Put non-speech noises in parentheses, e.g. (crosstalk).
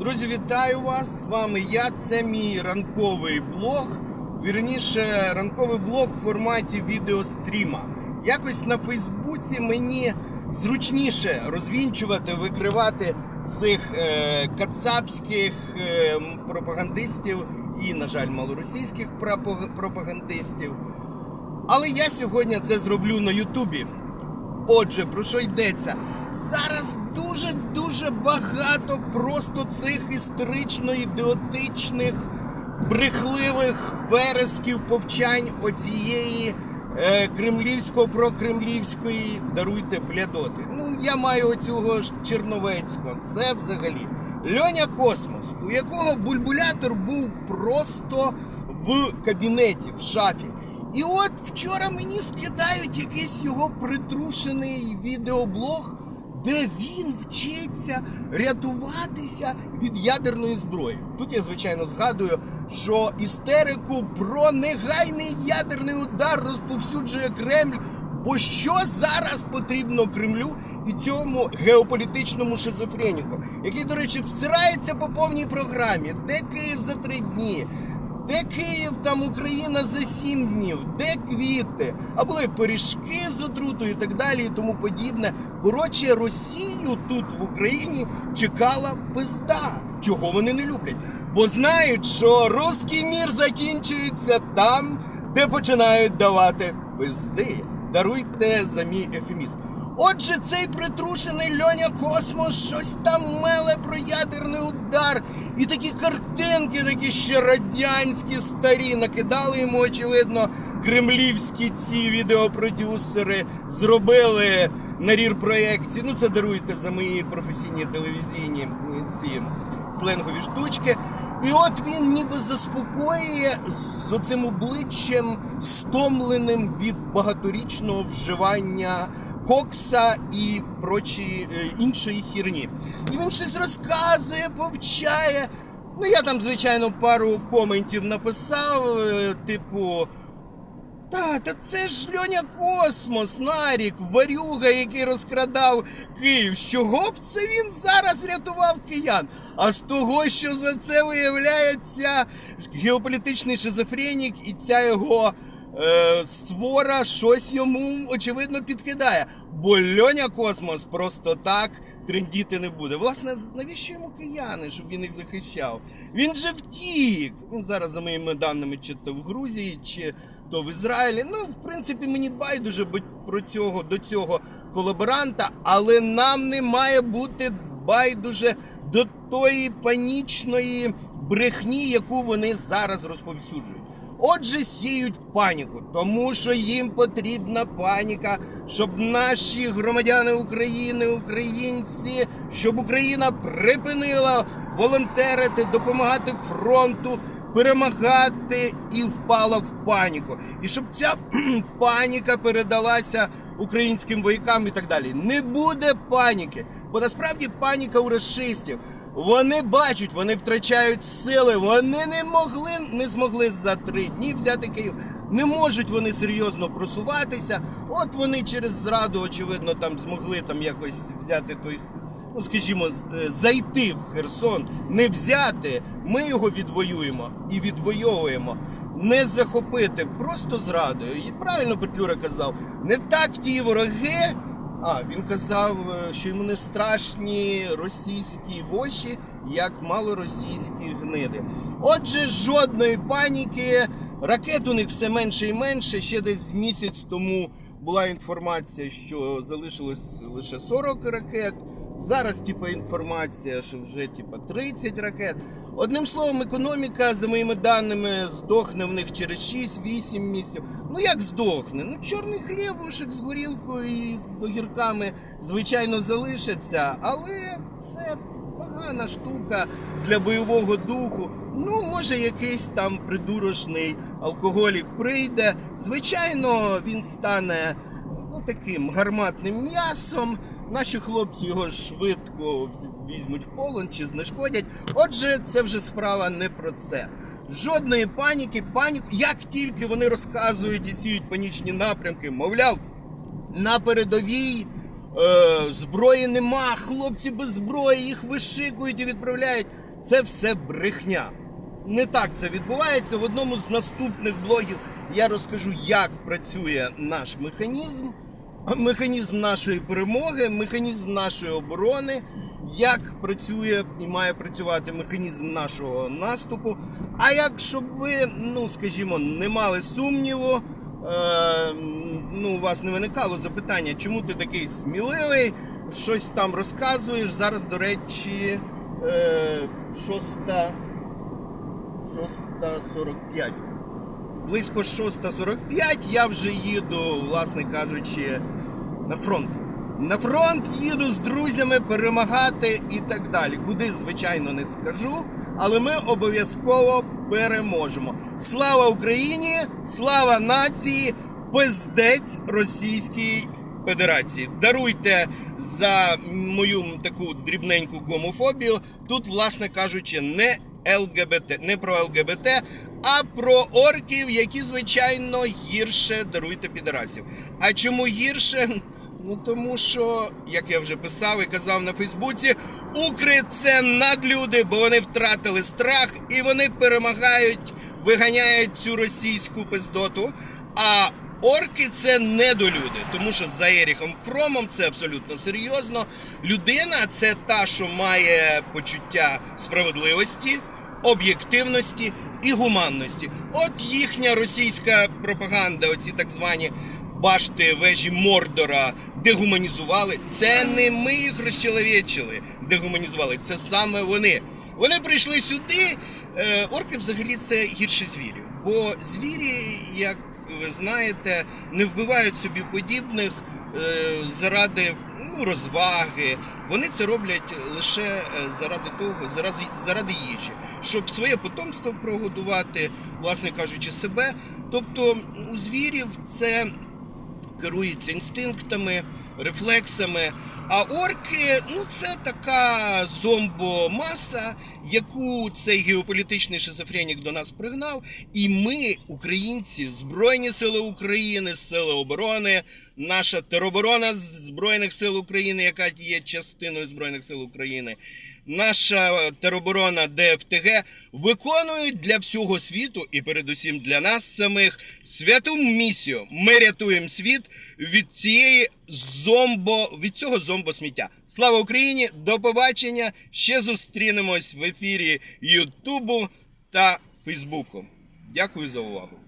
Друзі, вітаю вас! З вами я. Це мій ранковий блог. Вірніше, ранковий блог в форматі відеостріма. Якось на Фейсбуці мені зручніше розвінчувати, викривати цих е, кацапських е, пропагандистів і, на жаль, малоросійських пропагандистів. Але я сьогодні це зроблю на Ютубі. Отже, про що йдеться? Зараз дуже-дуже багато просто цих історично-ідіотичних, брехливих вересків повчань оцієї е, кремлівсько-прокремлівської, даруйте блядоти. Ну, я маю оцього ж Черновецького. Це взагалі Льоня Космос, у якого бульбулятор був просто в кабінеті, в шафі. І от вчора мені скидають якийсь його притрушений відеоблог, де він вчиться рятуватися від ядерної зброї. Тут я звичайно згадую, що істерику про негайний ядерний удар розповсюджує Кремль. Бо що зараз потрібно Кремлю і цьому геополітичному шизофреніку, який, до речі, всирається по повній програмі, де Київ за три дні, де Київ, там Україна за сім днів, де квіти, а були пиріжки з отрутою і так далі, і тому подібне. Коротше, Росію тут в Україні чекала пизда. Чого вони не люблять? Бо знають, що русський мір закінчується там, де починають давати пизди. Даруйте за мій ефемізм. Отже, цей притрушений Льоня Космос щось там меле про ядерний удар. І такі картинки, такі ще радянські старі, накидали йому, очевидно, кремлівські ці відеопродюсери, зробили на рір проєкції. Ну, це даруйте за мої професійні телевізійні ці сленгові штучки. І от він ніби заспокоює з оцим обличчям, стомленим від багаторічного вживання кокса і прочі е, іншої хірні. І він щось розказує, повчає. Ну, я там, звичайно, пару коментів написав, е, типу. Та, та це ж Льоня Космос, Нарік, варюга, який розкрадав Київ. З чого б це він зараз рятував киян? А з того, що за це виявляється геополітичний шизофренік і ця його е, створа щось йому очевидно підкидає. Бо Льоня Космос просто так трендіти не буде. Власне, навіщо йому кияни, щоб він їх захищав? Він же втік. Він зараз, за моїми даними, чи то в Грузії, чи то в Ізраїлі. Ну, в принципі, мені байдуже про цього до цього колаборанта, але нам не має бути байдуже до тої панічної брехні, яку вони зараз розповсюджують. Отже, сіють паніку, тому що їм потрібна паніка, щоб наші громадяни України, українці, щоб Україна припинила волонтерити, допомагати фронту, перемагати і впала в паніку. І щоб ця (clears throat) паніка передалася українським воякам і так далі. Не буде паніки, бо насправді паніка у расистів. Вони бачать, вони втрачають сили. Вони не могли, не змогли за три дні взяти Київ. Не можуть вони серйозно просуватися. От вони через зраду, очевидно, там змогли там якось взяти той. Ну, скажімо, е, зайти в Херсон, не взяти, ми його відвоюємо і відвоюємо. Не захопити, просто зрадою. І правильно Петлюра казав, не так ті вороги, а, він казав, е, що йому не страшні російські воші, як малоросійські гниди. Отже, жодної паніки, ракет у них все менше і менше. Ще десь місяць тому була інформація, що залишилось лише 40 ракет. Зараз, типа, інформація, що вже типа 30 ракет. Одним словом, економіка, за моїми даними, здохне в них через 6-8 місяців. Ну як здохне? Ну, чорний хлібушек з горілкою і з огірками, звичайно, залишиться, але це погана штука для бойового духу. Ну, може, якийсь там придурочний алкоголік прийде. Звичайно, він стане ну, таким гарматним м'ясом. Наші хлопці його швидко візьмуть в полон чи знешкодять. Отже, це вже справа не про це. Жодної паніки, паніку, як тільки вони розказують і сіють панічні напрямки, мовляв, на передовій е, зброї нема, хлопці без зброї, їх вишикують і відправляють. це все брехня. Не так це відбувається. В одному з наступних блогів я розкажу, як працює наш механізм, механізм нашої перемоги, механізм нашої оборони, як працює і має працювати механізм нашого наступу. А як щоб ви, ну скажімо, не мали сумніву, е, ну, у вас не виникало запитання, чому ти такий сміливий, щось там розказуєш. Зараз, до речі, е, шоста. 6.45. Близько 6.45 я вже їду, власне кажучи, на фронт. На фронт їду з друзями перемагати і так далі. Куди, звичайно, не скажу, але ми обов'язково переможемо. Слава Україні! Слава нації! Пиздець Російській Федерації. Даруйте за мою таку дрібненьку гомофобію. Тут, власне кажучи, не ЛГБТ, не про ЛГБТ, а про орків, які, звичайно, гірше даруйте підарасів. А чому гірше? Ну тому що, як я вже писав і казав на Фейсбуці, укри це надлюди, бо вони втратили страх і вони перемагають, виганяють цю російську пиздоту. А орки це недолюди, тому що за Еріхом Фромом це абсолютно серйозно. Людина це та, що має почуття справедливості, об'єктивності і гуманності. От їхня російська пропаганда, оці так звані башти вежі Мордора дегуманізували. Це не ми їх розчеловечили, дегуманізували. Це саме вони. Вони прийшли сюди. Е, Орки взагалі це гірше звірів. Бо звірі, як ви знаєте, не вбивають собі подібних е, заради ну, розваги. Вони це роблять лише е, заради того, заради, заради їжі, щоб своє потомство прогодувати, власне кажучи, себе. Тобто у звірів це керується інстинктами, рефлексами. А орки ну це така зомбомаса, яку цей геополітичний шизофренік до нас пригнав. І ми, українці, Збройні Сили України, Сили оборони, наша тероборона Збройних сил України, яка є частиною Збройних сил України. Наша тероборона ДФТГ виконують для всього світу і передусім для нас самих святу місію. Ми рятуємо світ від цієї зомбо від цього зомбосміття. Слава Україні! До побачення! Ще зустрінемось в ефірі Ютубу та Фейсбуку. Дякую за увагу.